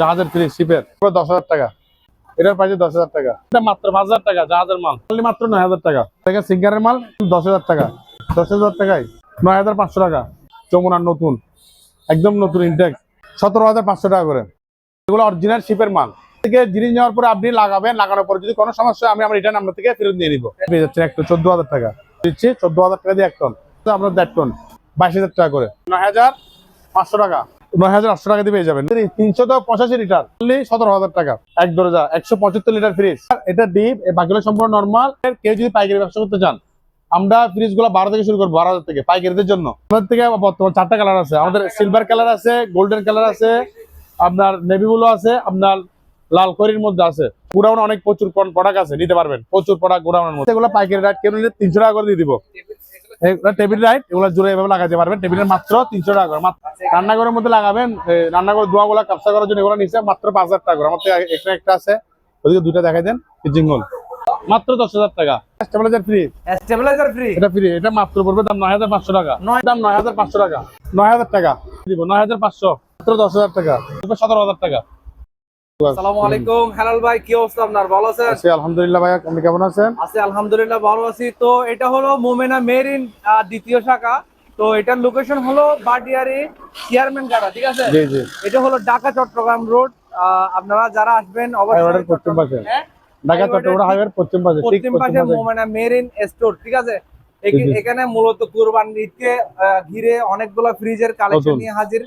জাহাজের ফ্রিজ শিপের দশ হাজার টাকা। এটার প্রাইস দশ হাজার টাকা। এটা মাত্র পাঁচ হাজার টাকা জাহাজের মাল। খালি মাত্র নয় হাজার টাকা। দেখেন সিঙ্গারের মাল? দশ হাজার টাকা। দশ হাজার টাকায় নয় হাজার পাঁচশো টাকা। যমুনার নতুন। একদম নতুন ইনটেক সতেরো হাজার পাঁচশো টাকা করে। এগুলো অরিজিনাল শিপের মাল। থেকে জিনিস নেওয়ার পরে আপনি লাগাবেন লাগানোর পরে যদি কোনো সমস্যা হয় আমি আমার রিটার্ন আপনার থেকে ফেরত নিয়ে নিবো। পেয়ে যাচ্ছে একটা চোদ্দ হাজার টাকা। দিচ্ছি চোদ্দ হাজার টাকা দিয়ে এক টন আপনার দেড় টন বাইশ হাজার টাকা করে। নয় হাজার পাঁচশো টাকা। নয় হাজার আটশো টাকা দিয়ে পেয়ে যাবেন। তিনশো পঁচাশি লিটার। সতেরো হাজার টাকা। এক দরজা একশো পঁচাত্তর লিটার ফ্রিজ এটা ডিপ বাকিগুলো সম্পূর্ণ নর্মাল কেউ যদি পাইকারি ব্যবসা করতে চান, আমরা ফ্রিজগুলো বারো থেকে শুরু করব, বারো হাজার থেকে পাইকারিদের জন্য। আমাদের থেকে বর্তমান চারটা কালার আছে। আমাদের সিলভার কালার আছে গোল্ডেন কালার আছে, আপনার নেভি ব্লু আছে, আপনার লাল করির মধ্যে আছে। গোডাউন অনেক প্রচুর প্রোডাক্ট আছে, নিতে পারবেন। প্রচুর প্রোডাক্ট গোডাউনের মধ্যে। এগুলো পাইকারি রেট কেউ তিনশো টাকা করে দিয়ে দিব। টেবিল লাইট এগুলো জোরে এভাবে লাগাতে পারবেন। টেবিলের মাত্র তিনশো টাকা করে। রান্নাঘরের মধ্যে লাগাবেন রান্নাঘর দোয়াগুলা কাপসা করার জন্য এগুলো নিচে মাত্র পাঁচ হাজার টাকা করে। আমার থেকে এক্সট্রা একটা আছে ওদিকে দুইটা দেখাই দেন হল। মাত্র দশ হাজার টাকা। Stabiliser free? Stabiliser free. এটা ফ্রি এটা মাত্র পড়বে দাম নয় হাজার পাঁচশো টাকা। নয়- দাম নয় হাজার পাঁচশো টাকা। নয় হাজার টাকা। দিব নয় হাজার পাঁচশো। মাত্র দশ হাজার টাকা। সতেরো হাজার টাকা। আসসালামু আলাইকুম। হেলাল ভাই কি অবস্থা আপনার? ভালো আছেন? আছি আলহামদুলিল্লাহ ভাইয়া আপনি কেমন আছেন? আছি আলহামদুলিল্লাহ ভালো আছি। তো এটা হলো মোমেনা মেরিন দ্বিতীয় শাখা। তো এটার লোকেশন হলো বাটিয়ারি চেয়ারম্যান গাড়া ঠিক আছে? জি জি। এটা হলো ঢাকা চট্টগ্রাম রোড আপনারা যারা আসবেন পশ্চিম পাশে। হ্যাঁ? ঢাকা চট্টগ্রাম হাইওয়ের পশ্চিম পাশে পশ্চিম পাশে মোমেনা মেরিন স্টোর ঠিক আছে। এখানে মূলত কুরবান ঈদকে ঘিরে অনেকগুলো ফ্রিজের কালেকশন নিয়ে হাজির।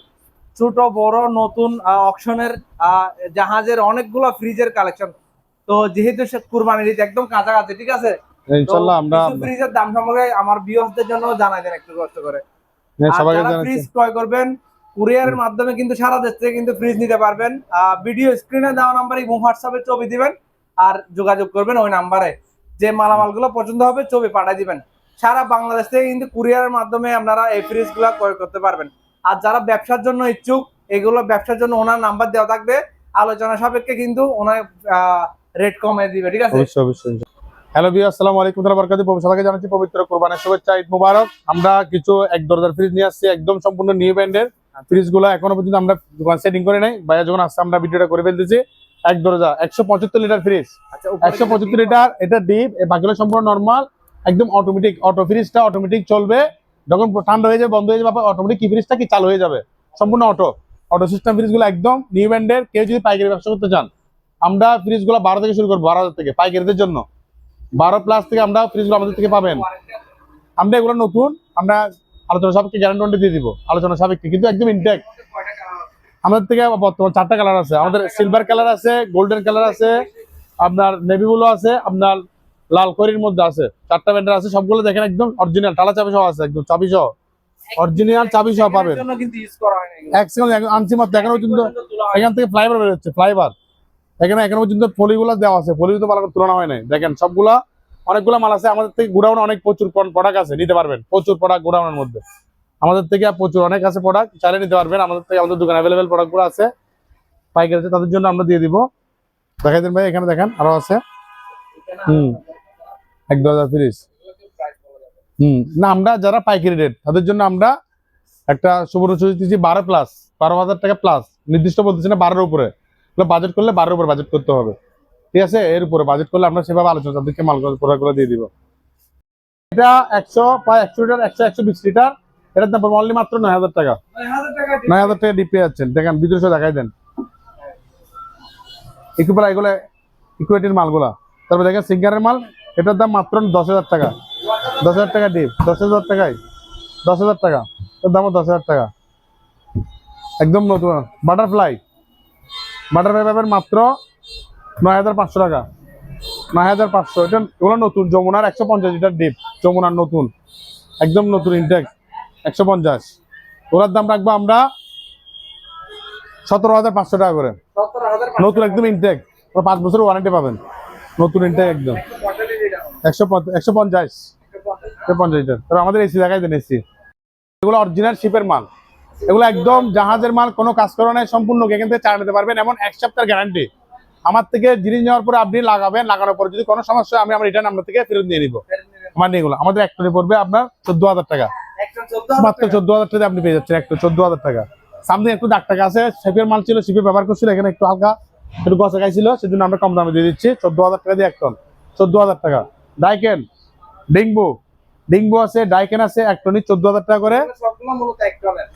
ছোট বড় নতুন অকশনের জাহাজের অনেকগুলো ফ্রিজের কালেকশন তো যেহেতু সে কুরবানির ঈদ একদম কাছাকাছি ঠিক আছে? ইনশাআল্লাহ আমরা ফ্রিজের দাম সম্পর্কে আমার ভিউয়ারদের জন্য জানাই দেন একটু কষ্ট করে। হ্যাঁ, যারা ফ্রিজ ক্রয় করবেন কুরিয়ারের মাধ্যমে কিন্তু সারা দেশ থেকে কিন্তু ফ্রিজ নিতে পারবেন। আহ, ভিডিও স্ক্রিনে দেওয়া নাম্বারে এবং হোয়াটসঅ্যাপে ছবি দিবেন আর যোগাযোগ করবেন ওই নাম্বারে যে মালামালগুলো পছন্দ হবে ছবি পাঠিয়ে দিবেন। সারা বাংলাদেশ থেকে কিন্তু কুরিয়ারের মাধ্যমে আপনারা এই ফ্রিজগুলো ক্রয় করতে পারবেন। আর যারা ব্যবসার জন্য ইচ্ছুক এগুলো ব্যবসার জন্য ওনার নাম্বার দেওয়া থাকবে। আলোচনা সাপেক্ষে কিন্তু ওনার রেট কমে দিবে ঠিক আছে? অবশ্যই অবশ্যই। হ্যালো বিয়া আসসালামু আলাইকুম ওয়া বারাকাতুহু সবাইকে জানাচ্ছি পবিত্র কোরবানের শুভেচ্ছা ঈদ মুবারক। আমরা কিছু এক দরজার ফ্রিজ নিয়ে আসছি একদম সম্পূর্ণ নিউ ব্র্যান্ডের ফ্রিজগুলো এখনও পর্যন্ত আমরা দোকান সেটিং করে নাই। ভাইয়া যখন আসছে আমরা ভিডিওটা করে ফেলতেছি। এক দরজা একশো পঁচাত্তর লিটার ফ্রিজ আচ্ছা উপরে একশো পঁচাত্তর লিটার এটা ডিপ বাকিগুলো সম্পূর্ণ নর্মাল একদম অটোমেটিক অটো ফ্রিজটা অটোমেটিক চলবে। যখন ঠান্ডা হয়ে যাবে বন্ধ হয়ে যাবে অটোমেটিক কি ফ্রিজটা কি? চালু হয়ে যাবে। সম্পূর্ণ অটো অটো সিস্টেম ফ্রিজগুলো একদম নিউ ব্র্যান্ডের কেউ যদি পাইকারি ব্যবসা করতে চান, আমরা ফ্রিজগুলো বারো থেকে শুরু করব, বারো হাজার থেকে, পাইকারিদের জন্য। বারো প্লাস থেকে আমরা ফ্রিজগুলো আমাদের থেকে পাবেন। আমরা এগুলো নতুন, আমরা আলোচনা সাপেক্ষে গ্যারান্টি দিয়ে দিব। আলোচনা সাপেক্ষে, কিন্তু একদম ইনটেক আমাদের থেকে বর্তমান চারটা কালার আছে। আমাদের সিলভার কালার আছে গোল্ডেন কালার আছে, আপনার নেভি ব্লু আছে, আপনার লাল করির মধ্যে আছে চারটা ব্যান্ডার আছে সবগুলো দেখেন একদম অরিজিনাল টালা চাবি সহ আছে একদম চাবি সহ। অরিজিনাল চাবি সহ পাবেন। এক সেকেন্ড আনছি মাত্র এখনও পর্যন্ত এখান থেকে ফ্লাইবার বেরোচ্ছে ফ্লাইবার এখানে এখনও পর্যন্ত ফলিগুলো দেওয়া আছে ফলি তো ভালো করে তুলনা হয় নাই। দেখেন সবগুলা অনেকগুলো মাল আছে আমাদের থেকে গোডাউন অনেক প্রচুর প্রোডাক্ট আছে নিতে পারবেন প্রচুর প্রোডাক্ট গোডাউনের মধ্যে। আমাদের থেকে প্রচুর অনেক আছে প্রোডাক্ট চাইলে নিতে পারবেন আমাদের থেকে আমাদের দোকানে অ্যাভেলেবেল প্রোডাক্টগুলো আছে। পাইকারি আছে তাদের জন্য আমরা দিয়ে দিব। দেখাই দেন ভাই এখানে দেখেন আরও আছে। হুম। এক হুম, না, আমরা যারা পাইকারি রেট তাদের জন্য আমরা একটা সুবর্ণ সুযোগ দিচ্ছি বারো প্লাস বারো হাজার টাকা প্লাস নির্দিষ্ট বলতেছি না বারোর উপরে। বাজেট করলে বারোর উপরে বাজেট করতে হবে। ঠিক আছে? এর উপরে বাজেট করলে আমরা সেভাবে আলোচনা তাদেরকে মাল প্রোডাক্টগুলো দিয়ে দিব। এটা একশো প্রায় একশো লিটার, একশো একশো বিশ লিটার। এটার দাম অনলি মাত্র নয় হাজার টাকা। নয় হাজার টাকা ডিপ যাচ্ছেন। দেখেন সব দেখাই দেন। এগুলো ইকুইটির মালগুলা। তারপর দেখেন সিঙ্গারের মাল এটার দাম মাত্র দশ হাজার টাকা। দশ হাজার টাকা ডিপ দশ হাজার টাকায়। দশ হাজার টাকা এর দামও দশ হাজার টাকা। একদম নতুন বাটারফ্লাই বাটারফ্লাই পাবেন মাত্র নয় হাজার পাঁচশো টাকা। নয় হাজার পাঁচশো। এটা এগুলো নতুন যমুনার একশো পঞ্চাশ লিটার ডিপ যমুনার নতুন। একদম নতুন ইনটেক একশো পঞ্চাশ। ওনার দাম রাখব আমরা সতেরো হাজার পাঁচশো টাকা করে। নতুন একদম ইনটেক পাঁচ বছর ওয়ারেন্টি পাবেন। নতুন ইনটেক একদম। একশো একশো পঞ্চাশ। পঞ্চাশ লিটার। আমাদের এসি দেখাই দেন এসি এগুলো অরিজিনাল শিপের মাল। এগুলো একদম জাহাজের মাল, কোনো কাজ করা নাই, সম্পূর্ণ এখান থেকে চালা নিতে পারবেন এমন এক সপ্তাহের গ্যারান্টি আমার থেকে জিনিস নেওয়ার পরে আপনি লাগাবেন, লাগানোর পরে যদি কোনো সমস্যা আমি আমার রিটার্ন আপনার থেকে ফেরত নিয়ে নিবো। আমার এগুলো। আমাদের একটা পড়বে আপনার চোদ্দ হাজার টাকা। মাত্র। চোদ্দ হাজার টাকা আপনি পেয়ে যাচ্ছেন একটা চোদ্দ হাজার টাকা। সামনে একটু দাগ টাকা আছে শেপের মাল ছিল শিপে ব্যবহার করছিল, এখানে একটু হালকা, একটু গছা খাইছিল, সেজন্য আমরা কম দামে দিয়ে দিচ্ছি। চোদ্দ হাজার টাকা দিয়ে এক টন। চোদ্দ হাজার টাকা। ডাইকেন ডিংবু ডিংবু আছে ডাইকেন আছে এক টনই চোদ্দ হাজার টাকা করে।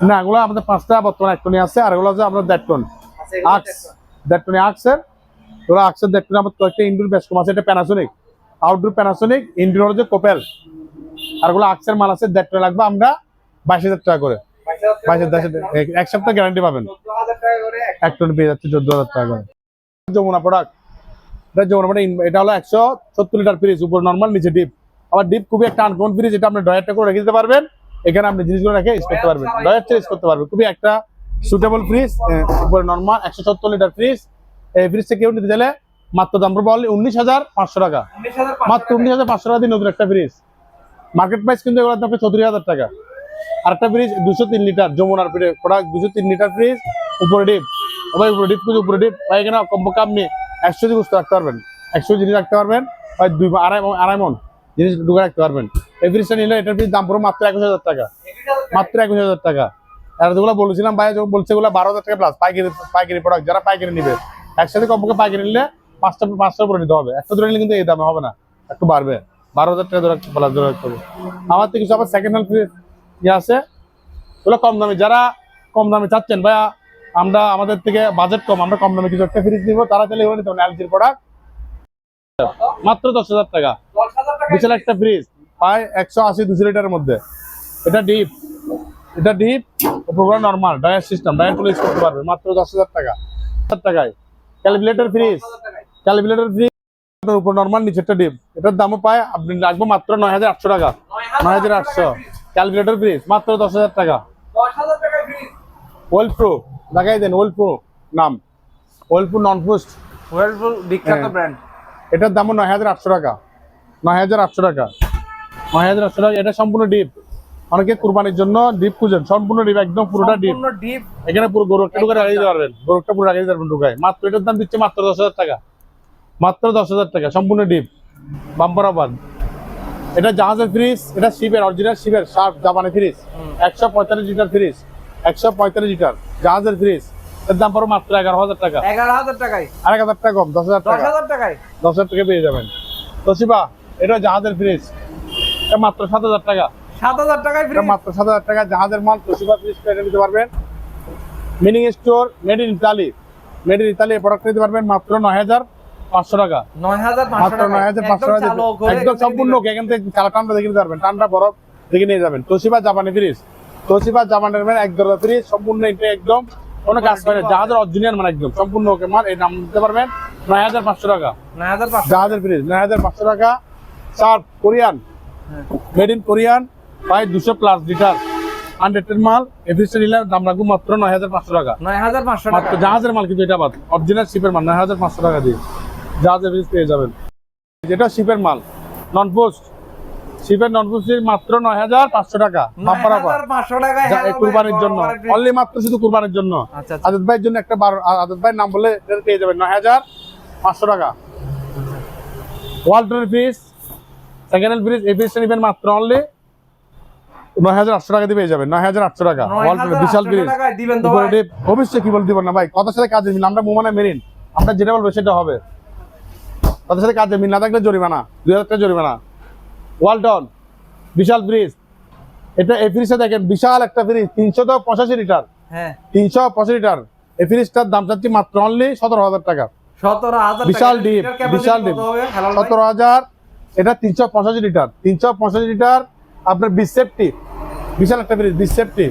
না এগুলো আমাদের পাঁচটা বর্তমানে এক টনই আছে আর এগুলো আছে আপনার দেড় টন। আচ্ছা, আক্স দেড় টনে। আক্সের। ওরা আক্সের দেড় টনে আমার কয়েকটা ইন্ডোর বেশ কম আছে এটা প্যানাসোনিক আউটডোর প্যানাসোনিক ইনডোর হচ্ছে কোপেল আর ওগুলো আক্সের মাল আছে দেড় টনে লাগবে আমরা বাইশ হাজার টাকা করে। বাইশ হাজার এক সপ্তাহ গ্যারান্টি পাবেন। এক টন পেয়ে যাচ্ছে চোদ্দ হাজার টাকা করে। যমুনা প্রোডাক্ট এটা যমুনা প্রোডাক্ট এটা হলো একশো সত্তর লিটার ফ্রিজ উপর নর্মাল নিচে ডিপ আবার ডিপ খুবই একটা আনকমন ফ্রিজ এটা আপনি ডয়ারটা করে রেখে দিতে পারবেন। এখানে আপনি জিনিসগুলো রেখে ইউজ করতে পারবেন। ডয়ার চেঞ্জ করতে পারবেন। খুবই একটা সুটেবল ফ্রিজ উপরে নর্মাল একশো সত্তর লিটার ফ্রিজ এই ফ্রিজটা কেউ নিতে চাইলে মাত্র দাম পড়বে only উনিশ হাজার পাঁচশো টাকা। মাত্র উনিশ হাজার পাঁচশো টাকা দিয়ে নতুন একটা ফ্রিজ মার্কেট প্রাইস কিন্তু এগুলোর দাম চৌত্রিশ হাজার টাকা। আর একটা ফ্রিজ দুশো তিন লিটার যমুনার প্রোডাক্ট দুশো তিন লিটার ফ্রিজ উপরে ডিপ ভাই, উপরে ডিপ উপরে ডিপ এখানে কমপক্ষে আপনি একশো জিনিস রাখতে পারবেন। একশো জিনিস রাখতে পারবেন দুই আড়াই আড়াই মন জিনিস ঢুকে রাখতে পারবেন। এই নিলে এটার ফ্রিজ দাম পুরো মাত্র একুশ হাজার টাকা। মাত্র একুশ হাজার টাকা। আর যেগুলো বলেছিলাম ভাই যখন বলছে এগুলো বারো হাজার টাকা প্লাস পাইকারি পাইকারি প্রোডাক্ট যারা পাইকারি নিবে, একসাথে কমপক্ষে পাইকারি নিলে পাঁচটা পাঁচটা করে নিতে হবে। একটা ধরে নিলে কিন্তু এই দামে হবে না, একটু বাড়বে। বারো হাজার টাকা ধরে প্লাস ধরে রাখতে হবে। আমার থেকে কিছু আবার সেকেন্ড হ্যান্ড ফ্রিজ ইয়ে আছে। ওগুলো কম দামে, যারা কম দামে চাচ্ছেন ভাইয়া আমরা আমাদের থেকে বাজেট কম, আমরা কম দামে কিছু একটা ফ্রিজ নিবো, তারা চাইলে এগুলো নিতে এলজির প্রোডাক্ট মাত্র দশ হাজার টাকা। বিশাল একটা ফ্রিজ প্রায় একশো আশি, দুশো লিটারের মধ্যে। এটা ডিপ এটা ডিপ পুরো নর্মাল ডায়ার সিস্টেম ডায়ারগুলো ইউজ করতে পারবে। মাত্র দশ হাজার টাকা। হাজার টাকায়। ক্যালকুলেটর ফ্রিজ ক্যালকুলেটর ফ্রিজ উপর নর্মাল নিচেরটা ডিপ এটার দামও পায় আপনি লাগবে মাত্র নয় হাজার আটশো টাকা। নয় হাজার আটশো। ক্যালকুলেটর ফ্রিজ মাত্র দশ হাজার টাকা। দশ হাজার টাকা ফ্রিজ ওয়েল প্রো লাগাই দেন ওয়েল প্রো নাম। ওয়েল প্রো নন পোস্ট ওয়েলপুল বিখ্যাত হ্যাঁ। ব্র্যান্ড এটার দামও নয় হাজার আটশো টাকা। নয় হাজার আটশো টাকা। নয় হাজার আটশো টাকা এটা সম্পূর্ণ ডিপ অনেকে কুরবানির জন্য ডিপ খুঁজেন। সম্পূর্ণ ডিপ একদম পুরোটা ডিপ ডিপ এখানে পুরো গরুটা ঢুকে রাখিয়ে দিতে পারবেন। গরুটা পুরো রাখিয়ে দিতে পারবেন ঢুকায়। মাত্র এটার দাম দিচ্ছে মাত্র দশ হাজার টাকা। মাত্র দশ হাজার টাকা সম্পূর্ণ ডিপ বাম্পার আবাদ। এটা জাহাজের ফ্রিজ এটা শিপের অরিজিনাল শিপের শার্প জাপানি ফ্রিজ একশো পঁয়তাল্লিশ লিটার ফ্রিজ একশো পঁয়তাল্লিশ লিটার জাহাজের ফ্রিজ। এর দাম পড়ো মাত্র এগারো হাজার টাকা। এগারো হাজার টাকায়। আর এক হাজার টাকা কম দশ হাজার দশ টাকা হাজার টাকায়? দশ হাজার টাকা পেয়ে যাবেন। তোশিবা এটা জাহাজের ফ্রিজ। এটা মাত্র সাত হাজার টাকা। সাত হাজার টাকায় মাত্র সাত হাজার টাকা। জাহাজের মাল তোশিবা ফ্রিজ পেয়ে নিতে পারবেন। Meaning store made in Italy made in Italy product নিতে পারবেন মাত্র নয় হাজার পাঁচশো টাকা। নয় হাজার পাঁচশো মাত্র নয় হাজার পাঁচশো টাকা একদম সম্পূর্ণ এখান থেকে চালা ঠান্ডা দেখে নিতে পারবেন। ঠান্ডা বরফ দেখে নিয়ে যাবেন। তোশিবা জাপানি ফ্রিজ। তোশিবা জামানের মানে এক দরজা ফ্রিজ সম্পূর্ণ এটা একদম। কোনো কাজ করে জাহাজের অরিজিনাল মানে একদম। সম্পূর্ণ ওকে মাল এই দাম দিতে পারবেন। নয় হাজার পাঁচশো টাকা। নয় হাজার পাঁচশো। জাহাজের ফ্রিজ নয় হাজার পাঁচশো টাকা। সার্ফ কোরিয়ান। মেড ইন কোরিয়ান প্রায় দুশো প্লাস লিটার হান্ড্রেডের মাল এফিসটা নিলে দাম রাখব মাত্র নয় হাজার পাঁচশো টাকা। নয় হাজার পাঁচশো টাকা। জাহাজের মাল কিন্তু এটা বাদ। অরিজিনাল শিপের মাল নয় হাজার পাঁচশো টাকা দিয়ে। জাহাজের ফ্রিজ পেয়ে যাবেন। যেটা শিপের মাল নন পোস্ট শিপের নন মাত্র নয় হাজার পাঁচশো টাকা। নয় বাম্পার অফার হাজার পাঁচশো টাকায় যা- এই hello কুরবানির জন্য। অনলি মাত্র শুধু কুরবানির জন্য। আচ্ছা আচ্ছা। আজাদ ভাইয়ের জন্য একটা বারো আজাদ ভাইয়ের নাম বলে পেয়ে যাবেন নয় হাজার পাঁচশো টাকা। ওয়ালটনের ফ্রিজ সেকেন্ড হ্যান্ড ফ্রিজ এই ফ্রিজটা নেবেন মাত্র অনলি নয় হাজার আটশো টাকা দিয়ে পেয়ে যাবেন নয় হাজার আটশো টাকা। ওয়ালটনের বিশাল ফ্রিজ অবশ্যই কি বল দিব না ভাই কথার সাথে কাজে মিল আমরা মোমানে মেরিন। আমরা যেটা বলব সেটা হবে। কথার সাথে কাজে মিল না থাকলে জরিমানা দুই হাজার টাকা জরিমানা। ওয়ালটন বিশাল ফ্রিজ এটা এই ফ্রিজটা দেখেন বিশাল একটা ফ্রিজ তিনশো তো পঁচাশি লিটার। হ্যাঁ। তিনশো পঁচাশি লিটার। এই ফ্রিজটার দাম চাচ্ছি মাত্র অনলি সতেরো হাজার টাকা। সতেরো হাজার বিশাল ডিপ বিশাল ডিপ? সতেরো হাজার এটা তিনশো পঁচাশি লিটার। তিনশো পঁচাশি লিটার আপনার বিশ সেফটি বিশাল একটা ফ্রিজ বিশ সেফটি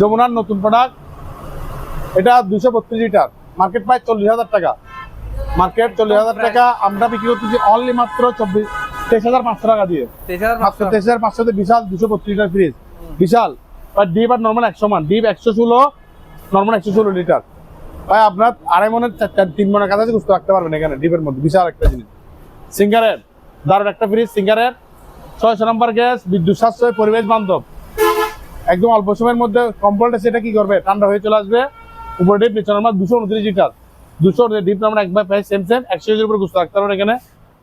যমুনার নতুন প্রোডাক্ট এটা দুশো বত্রিশ লিটার। মার্কেট প্রাইস চল্লিশ হাজার টাকা। মার্কেট চল্লিশ হাজার টাকা। আমরা বিক্রি করতেছি অনলি মাত্র চব্বিশ তেইশ হাজার পাঁচশো টাকা দিয়ে। তেইশ হাজার পাঁচশো। তেইশ হাজার পাঁচশোতে বিশাল দুশো বত্রিশ লিটার ফ্রিজ বিশাল। আর ডিপ আর নর্মাল একশো মান। ডিপ একশো ষোলো নর্মাল একশো ষোলো লিটার ভাই আপনার আড়াই মনের চার- তিন মনের কাছাকাছি রাখতে পারবেন এখানে ডিপের মধ্যে। বিশাল একটা জিনিস। সিঙ্গারের দারুণ একটা ফ্রিজ সিঙ্গারের ছয়শো নম্বর গ্যাস বিদ্যুৎ সাশ্রয় পরিবেশ বান্ধব। একদম অল্প সময়ের মধ্যে কম্পোল্টে সেটা কি করবে? ঠান্ডা হয়ে চলে আসবে। উপরে ডিপ নিচে নর্মাল দুশো উনত্রিশ লিটার দুশো ডিপ নর্মাল একবার প্রায় সেম সেম একশো কেজির উপরে গুছতে রাখতে পারবেন এখানে।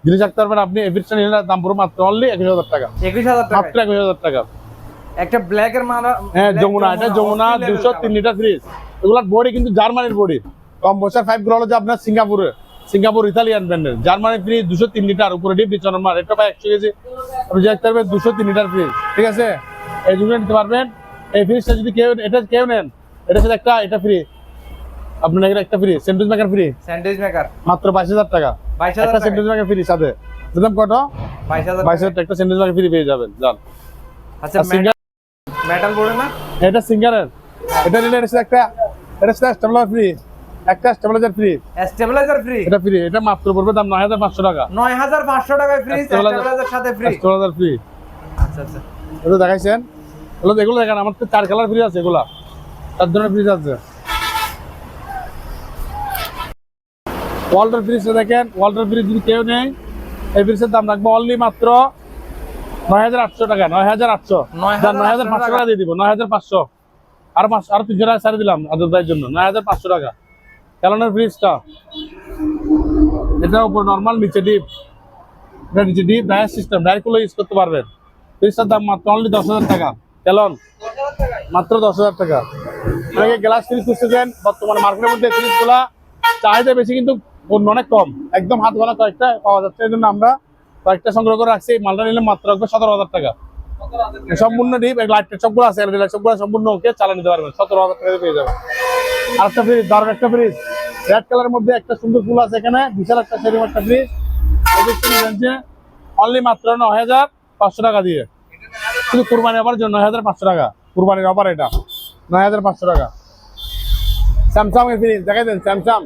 জিনিস রাখতে পারবেন আপনি এফিসটা নিলে দাম পুরো মাত্র অনলি একুশ হাজার টাকা। একুশ হাজার টাকা? মাত্র একুশ হাজার টাকা। একটা ব্ল্যাক এর মালা হ্যাঁ যমুনা এটা যমুনা দুশো। তিন লিটার ফ্রিজ এগুলার বডি কিন্তু জার্মানির বডি কম বছর ফাইভগুলো যে আপনার সিঙ্গাপুরে। সিঙ্গাপুর ইতালিয়ান ব্র্যান্ডের জার্মানি ফ্রিজ দুশো তিন লিটার উপরে ডিপ দিচ্ছে নর্মাল এটা প্রায় একশো কেজি। আপনি দেখতে পারবেন দুশো তিন লিটার ফ্রিজ ঠিক আছে? এই দুটো নিতে পারবেন। এই ফ্রিজটা যদি কেউ এটা কেউ নেন এটা সাথে একটা এটা ফ্রি আপনার একটা free sandwich maker free sandwich maker মাত্র বাইশ হাজার টাকা। বাইশ একটা হাজার স্যান্ডউইচ মেকার ফ্রি সাথে। দিলাম কত? বাইশ হাজার বাইশ হাজার টাকা। একটা স্যান্ডউইচ মেকার ফ্রি পেয়ে যাবেন যান। আচ্ছা সিঙ্গার মেটাল বোর্ডে না। এটা সিঙ্গারের এটা নিলে এটা একটা এটা স্টেবলার ফ্রি একটা স্টেবলাইজার ফ্রি স্টেবিলাইজার ফ্রি এটা ফ্রি এটা মাত্র পড়বে দাম নয় হাজার পাঁচশো টাকা। নয় হাজার পাঁচশো টাকায় ফ্রি স্টেবিলাইজার সাথে ফ্রি স্টেবলাইজার ফ্রি আচ্ছা আচ্ছা। এটা দেখাইছেন? এগুলো এগুলো দেখেন আমার তো চার কালার ফ্রি আছে এগুলা। চার ধরনের ফ্রিজ আছে। ওয়াল্টার ফ্রিজটা দেখেন ওয়াল্টার ফ্রিজ যদি কেউ নেই এই ফ্রিজের দাম রাখব অনলি মাত্র নয় হাজার আটশো টাকা নয় হাজার আটশো। নয় হাজার পাঁচশো টাকা দিয়ে দিব নয় হাজার পাঁচশো। আর পাঁচ আর তিনশো টাকা ছাড়ে দিলাম আদর ভাইয়ের জন্য নয় হাজার পাঁচশো টাকা। ক্যালনের ফ্রিজটা এটা উপর নর্মাল নিচে ডিপ এটা নিচে ডিপ ডায়ার সিস্টেম করলে ইউজ করতে পারবেন। ফ্রিজটার দাম মাত্র অনলি দশ হাজার টাকা। ক্যালন মাত্র দশ হাজার টাকা। অনেকে গ্লাস ফ্রিজ খুঁজতেছেন বর্তমানে মার্কেটের মধ্যে ফ্রিজগুলা চাহিদা বেশি কিন্তু অন্য অনেক কম। একদম হাত গলা কয়েকটা পাওয়া যাচ্ছে এই জন্য আমরা কয়েকটা সংগ্রহ করে রাখছি। মালটা নিলে মাত্র রাখবে সতেরো হাজার টাকা। সম্পূর্ণ ডিপ লাইট সবগুলো আছে লাইট সবগুলো সম্পূর্ণ ওকে চালা নিতে পারবেন। সতেরো হাজার টাকা পেয়ে যাবেন। আর একটা ফ্রিজ দারুণ একটা ফ্রিজ রেড কালারের মধ্যে একটা সুন্দর ফুল আছে এখানে, বিশাল একটা সেরকম একটা ফ্রিজ অনলি মাত্র নয় হাজার পাঁচশো টাকা দিয়ে। শুধু কুরবানি অফার জন্য নয় হাজার পাঁচশো টাকা। কুরবানির অফার এটা। নয় হাজার পাঁচশো টাকা। স্যামসাং এর ফ্রিজ দেখাই দেন স্যামসাং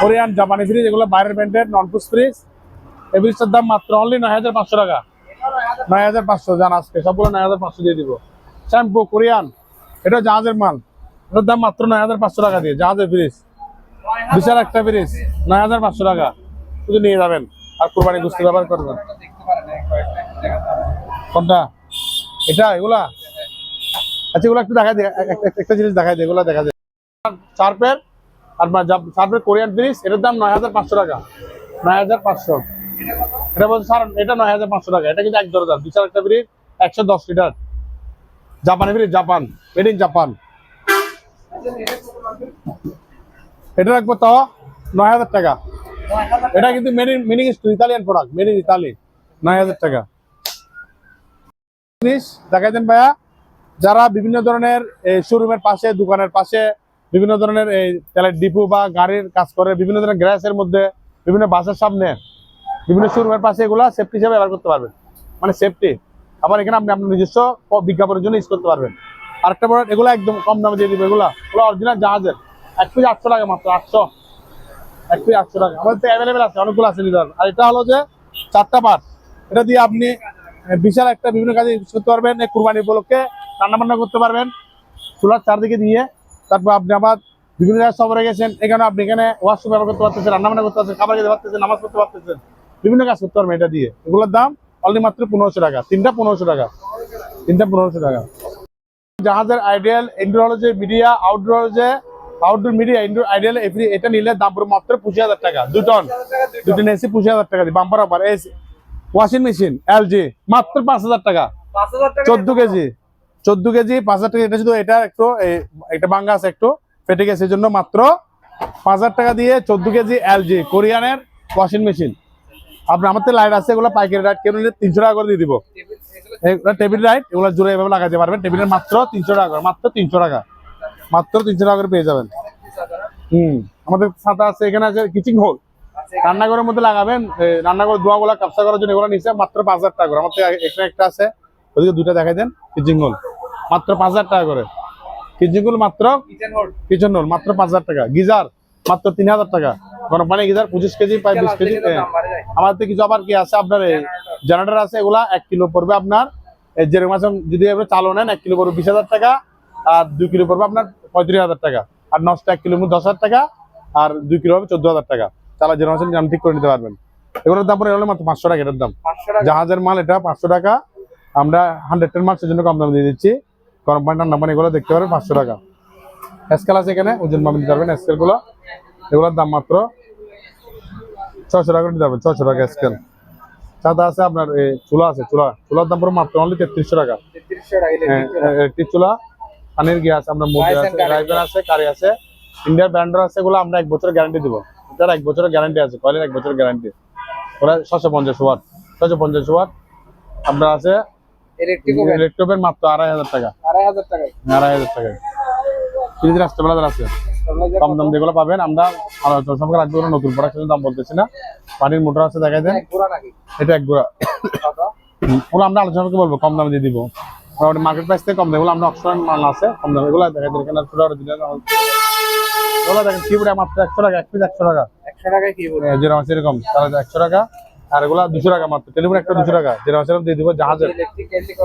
কোরিয়ান, জাপানি ফ্রিজ এগুলো বাইরের ব্র্যান্ডের নন পুস ফ্রিজ এই ফ্রিজটার দাম মাত্র অনলি নয় হাজার পাঁচশো টাকা। নয় হাজার পাঁচশো, জান আজকে, সবগুলো নয় হাজার পাঁচশো দিয়ে দিব। শ্যাম্পু কোরিয়ান, এটা জাহাজের মাল। এটার দাম মাত্র নয় হাজার পাঁচশো টাকা দিয়ে, জাহাজের ফ্রিজ বিশাল একটা ফ্রিজ নয় হাজার পাঁচশো টাকা। শুধু নিয়ে যাবেন, আর কোরবানি গুস্তি ব্যবহার করবেন। কোনটা? এটা, এগুলা? আচ্ছা এগুলো একটু দেখাই দে, এক- এক- একটা জিনিস দেখাই দে, এগুলো দেখা যায় শার্পের শার্পের কোরিয়ান ফ্রিজ এটার দাম নয় হাজার পাঁচশো টাকা। নয় হাজার পাঁচশো। এটা বলছে, স্যার, এটা নয় হাজার পাঁচশো টাকা। এটা কিন্তু এক দরজার। বিশাল একটা ফ্রিজ একশো দশ লিটার। জাপানি fridge Japan. Made in Japan এটা রাখব নয় হাজার টাকা। এটা কিন্তু made in Italian product made in Italy নয় হাজার টাকা। জিনিস দেখাই দেন ভাইয়া। যারা বিভিন্ন ধরনের শোরুমের পাশে, দোকানের পাশে বিভিন্ন ধরনের এই তেলের ডিপো বা গাড়ির কাজ করে, বিভিন্ন ধরনের গ্যাসের মধ্যে, বিভিন্ন বাসের সামনে, বিভিন্ন শোরুমের পাশে এগুলা সেফটি হিসেবে ব্যবহার করতে পারবেন। মানে সেফটি আবার এখানে আপনি আপনার নিজস্ব বিজ্ঞাপনের জন্য ইউজ করতে পারবেন। আরেকটা প্রোডাক্ট এগুলো একদম কম দামে দিয়ে দিবে এগুলা। এগুলো অরিজিনাল জাহাজের। এক পিস আটশো টাকা মাত্র, আটশো। এক পিস আটশো টাকা। আমাদের তো অ্যাভেলেবেল আছে, অনেকগুলো আছে লিটার আর এটা হলো যে চারটা পার্ট এটা দিয়ে আপনি বিশাল একটা বিভিন্ন কাজে ইউজ করতে পারবেন। কুরবানি উপলক্ষে রান্না বান্না করতে পারবেন। চুলার চারদিকে দিয়ে তারপর আপনি আবার বিভিন্ন জায়গায় সফরে গেছেন এখানে আপনি এখানে ওয়াশরুম ব্যবহার করতে পারতেছেন রান্না বান্না করতে পারতেছেন খাবার খেতে পারতেছেন নামাজ পড়তে পারতেছেন বিভিন্ন কাজ করতে পারবেন এটা দিয়ে। এগুলোর দাম অনলি মাত্র পনেরোশো টাকা তিনটা পনেরোশো টাকা তিনটা পনেরোশো টাকা। জাহাজের আইডিয়াল ইনডোর হলো যে মিডিয়া আউটডোর যে আউটডোর মিডিয়া ইনডোর আইডিয়াল এফরি এটা নিলে দাম পড়বে মাত্র পঁচিশ হাজার টাকা দু টন দুটো এসি পঁচিশ হাজার টাকা দিয়ে bumper offer AC washing machine LG মাত্র পাঁচ হাজার টাকা চোদ্দ কেজি। চোদ্দ কেজি পাঁচ হাজার টাকা। এটা শুধু এটা একটু এই, এটা বাঙ্গা আছে একটু ফেটে গেছে জন্য মাত্র পাঁচ হাজার টাকা দিয়ে চোদ্দ কেজি এলজি কোরিয়ানের ওয়াশিং মেশিন আপনার আমার তো লাইট আছে এগুলো পাইকারি কেন নিলে তিনশো টাকা করে দিয়ে দিব। টেবিল লাইট এগুলো জোরে এভাবে লাগাতে পারবেন। টেবিলের মাত্র তিনশো টাকা করে মাত্র তিনশো টাকা। মাত্র তিনশো টাকা করে পেয়ে যাবেন। হুম আমাদের সাথে আছে এখানে আছে কিচিং হোল রান্নাঘরের মধ্যে লাগাবেন রান্নাঘর দোয়াগুলা কাপসা করার জন্য এগুলো নিচে মাত্র পাঁচ হাজার টাকা করে। আমার এখানে একটা আছে ওদিকে দুটা দেখাই দেন কিচিং হোল মাত্র পাঁচ হাজার টাকা করে। কিচিং হোল মাত্র কিচেন হোল মাত্র পাঁচ হাজার টাকা। গিজার মাত্র তিন হাজার টাকা। গরম পানি গিজার পঁচিশ কেজি প্রায় বিশ কেজি আমাদের তো কিছু আবার কি আছে? আপনার এই জেনারেটর আছে এগুলা এক কিলো পড়বে আপনার। এই যেরকম আছে যদি চালও নেন এক কিলো পড়বে বিশ হাজার টাকা আর দুই কিলো পড়বে আপনার পঁয়ত্রিশ হাজার টাকা। আর নষ্ট এক কিলো দশ হাজার টাকা আর দুই কিলো হবে চোদ্দ হাজার টাকা। চালা যেরকম আছে দাম ঠিক করে নিতে পারবেন। এগুলোর দাম পড়ে হলো মাত্র পাঁচশো টাকা এটার দাম। জাহাজের মাল এটা পাঁচশো টাকা। আমরা হান্ড্রেড টেন মার্কসের জন্য কম দাম দিয়ে দিচ্ছি। গরম পানি ঠান্ডা পানি এগুলো দেখতে পারেন পাঁচশো টাকা। এসকেল আছে এখানে ওজন পারবেন এসকেলগুলো এগুলোর দাম মাত্র ছশো টাকা দিতে পারবেন ছশো টাকা স্কেল সাদা আছে আপনার চুলা আছে চুলা। চুলার দাম পুরো মাত্র অনলি তেত্রিশশো টাকা। হ্যাঁ, একটি চুলা পানির গ্যাস আপনার মুরগি আছে. রাইবেন আছে কারি আছে। ইন্ডিয়ার ব্র্যান্ডার আছে এগুলো আমরা এক বছরের গ্যারান্টি দিব। এটার এক বছরের গ্যারান্টি আছে কয়েলের এক বছরের গ্যারান্টি ওরা ছশো পঞ্চাশ ওয়াট ছশো পঞ্চাশ ওয়াট। আপনার আছে মাত্র আড়াই হাজার টাকা। আড়াই হাজার টাকায়? আড়াই হাজার টাকায়। ফ্রিজ রাস্তাবেলাদের আছে। কম দাম যেগুলো পাবেন আমরা আলোচনা সবকে রাখব কোনো নতুন প্রোডাক্টের দাম বলতেছি না। পানির মোটর আছে দেখাই দেন। এটা এক গোড়া ওগুলো আমরা আলোচনা বলব কম দামে দিয়ে দিব। মার্কেট প্রাইস থেকে কম দাম এগুলো আমরা মাল আছে কম দামে। এগুলো দেখা যায় এখানে ছোট দিলে এগুলো দেখেন কিবোর্ডে মাত্র একশো টাকা এক পিস একশো টাকা। একশো যেরকম এরকম তাহলে একশো টাকা। আর এগুলো দুশো টাকা মাত্র। টেলিফোন একটা দুশো টাকা আছে দিয়ে দিব জাহাজের।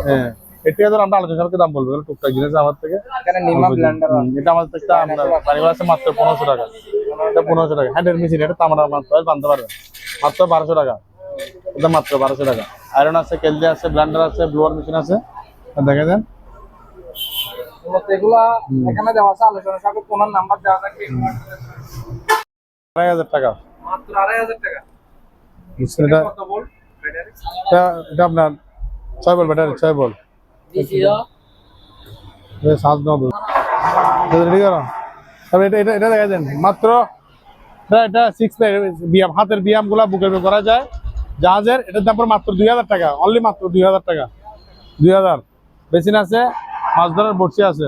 হ্যাঁ এটা ধর আমরা আলোচনা করে দাম বলব টুকটাক জিনিস আমার থেকে। এখানে নিমা ব্লেন্ডার এটা আমাদের থেকে পানিগুলো আছে মাত্র পনেরোশো টাকা। এটা পনেরোশো টাকা। হ্যান্ডেল মেশিন এটা আমরা মাত্র বানতে পারবে মাত্র বারোশো টাকা। এটা মাত্র বারোশো টাকা। আয়রন আছে কেলদি আছে ব্লান্ডার আছে ব্লোয়ার মেশিন আছে। দেখে দেন। এখানে দেওয়া আছে আলোচনা সাপেক্ষে কোনার নাম্বার দেওয়া থাকবে। আড়াই হাজার টাকা। মাত্র আড়াই হাজার টাকা। এটা কত বল ব্যাটারি এটা এটা আপনার ছয় বল ব্যাটারি ছয় বল। সাত নব রেডি করো তবে এটা এটা এটা দেখা দেন মাত্র এটা এটা সিক্স ব্যায়াম হাতের ব্যায়ামগুলা বুকের করা যায়। জাহাজের এটার দাম মাত্র দুই হাজার টাকা। অনলি মাত্র দুই হাজার টাকা। দুই হাজার। বেসিন আছে মাছ ধরার বড়শি আছে।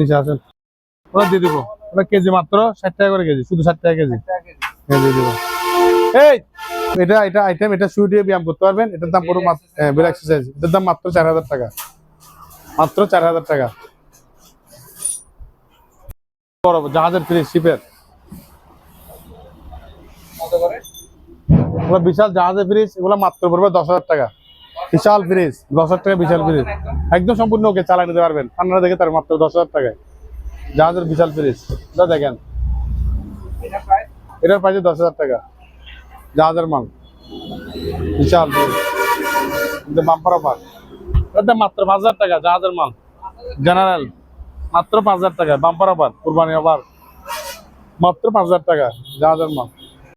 নিচে আছেন ওরা দিয়ে দিব। ওরা কেজি মাত্র ষাট টাকা করে কেজি শুধু ষাট টাকা কেজি। হ্যাঁ, দিব। এই এটা এটা আইটেম এটা শুয়ে দিয়ে ব্যায়াম করতে পারবেন। এটার দাম পুরো বেল এক্সারসাইজ এটার দাম মাত্র চার হাজার টাকা। মাত্র চার হাজার টাকা। বড় জাহাজের ফ্রিজ শিপের বিশাল জাহাজের ফ্রিজ এগুলো মাত্র পড়বে দশ হাজার টাকা। বিশাল ফ্রিজ দশ হাজার টাকা বিশাল ফ্রিজ একদম সম্পূর্ণ ওকে চালাই নিতে পারবেন। ঠান্ডা দেখে তার মাত্র দশ হাজার টাকায়। জাহাজের বিশাল ফ্রিজ এটা দেখেন। এটার প্রাইস দশ হাজার টাকা। জাহাজের মাল। বিশাল বাম্পার অফার মাত্র পাঁচ হাজার টাকা, জাহাজের মাল। জেনারেল মাত্র পাঁচ হাজার টাকা বাম্পার অফার কুরবানি অফার মাত্র পাঁচ হাজার টাকা, জাহাজের মাল।